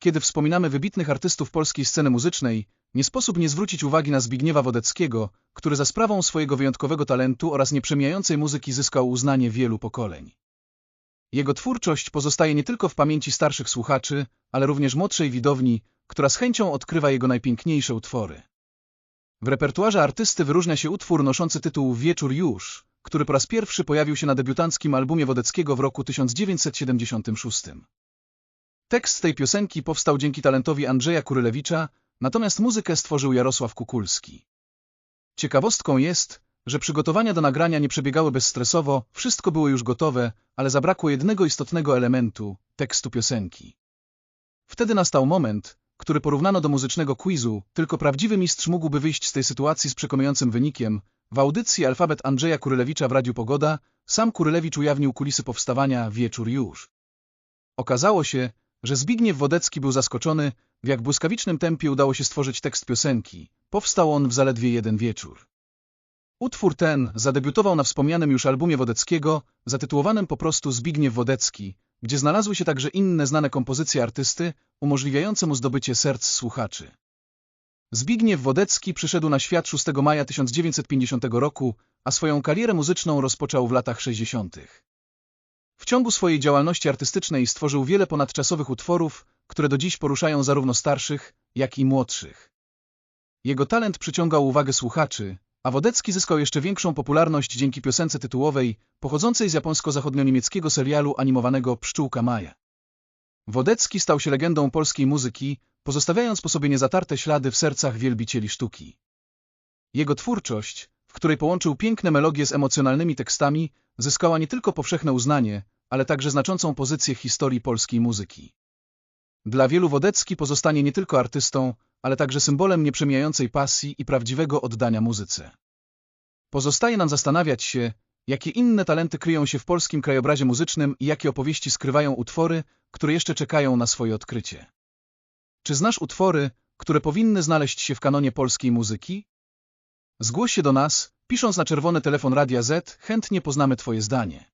kiedy wspominamy wybitnych artystów polskiej sceny muzycznej, nie sposób nie zwrócić uwagi na Zbigniewa Wodeckiego, który za sprawą swojego wyjątkowego talentu oraz nieprzemijającej muzyki zyskał uznanie wielu pokoleń. Jego twórczość pozostaje nie tylko w pamięci starszych słuchaczy, ale również młodszej widowni, która z chęcią odkrywa jego najpiękniejsze utwory. W repertuarze artysty wyróżnia się utwór noszący tytuł Wieczór już, który po raz pierwszy pojawił się na debiutanckim albumie Wodeckiego w roku 1976. Tekst tej piosenki powstał dzięki talentowi Andrzeja Kurylewicza, natomiast muzykę stworzył Jarosław Kukulski. Ciekawostką jest, że przygotowania do nagrania nie przebiegały bezstresowo, wszystko było już gotowe, ale zabrakło jednego istotnego elementu – tekstu piosenki. Wtedy nastał moment, który porównano do muzycznego quizu, tylko prawdziwy mistrz mógłby wyjść z tej sytuacji z przekonującym wynikiem. W audycji Alfabet Andrzeja Kurylewicza w Radiu Pogoda sam Kurylewicz ujawnił kulisy powstawania Wieczór już. Okazało się, że Zbigniew Wodecki był zaskoczony, w jak błyskawicznym tempie udało się stworzyć tekst piosenki. Powstał on w zaledwie jeden wieczór. Utwór ten zadebiutował na wspomnianym już albumie Wodeckiego, zatytułowanym po prostu Zbigniew Wodecki, gdzie znalazły się także inne znane kompozycje artysty, umożliwiające mu zdobycie serc słuchaczy. Zbigniew Wodecki przyszedł na świat 6 maja 1950 roku, a swoją karierę muzyczną rozpoczął w latach 60. W ciągu swojej działalności artystycznej stworzył wiele ponadczasowych utworów, które do dziś poruszają zarówno starszych, jak i młodszych. Jego talent przyciągał uwagę słuchaczy, a Wodecki zyskał jeszcze większą popularność dzięki piosence tytułowej, pochodzącej z japońsko-zachodnio-niemieckiego serialu animowanego Pszczółka Maja. Wodecki stał się legendą polskiej muzyki, pozostawiając po sobie niezatarte ślady w sercach wielbicieli sztuki. Jego twórczość, w której połączył piękne melodie z emocjonalnymi tekstami, zyskała nie tylko powszechne uznanie, ale także znaczącą pozycję historii polskiej muzyki. Dla wielu Wodecki pozostanie nie tylko artystą, ale także symbolem nieprzemijającej pasji i prawdziwego oddania muzyce. Pozostaje nam zastanawiać się, jakie inne talenty kryją się w polskim krajobrazie muzycznym i jakie opowieści skrywają utwory, które jeszcze czekają na swoje odkrycie. Czy znasz utwory, które powinny znaleźć się w kanonie polskiej muzyki? Zgłoś się do nas, pisząc na czerwony telefon Radia Z, chętnie poznamy Twoje zdanie.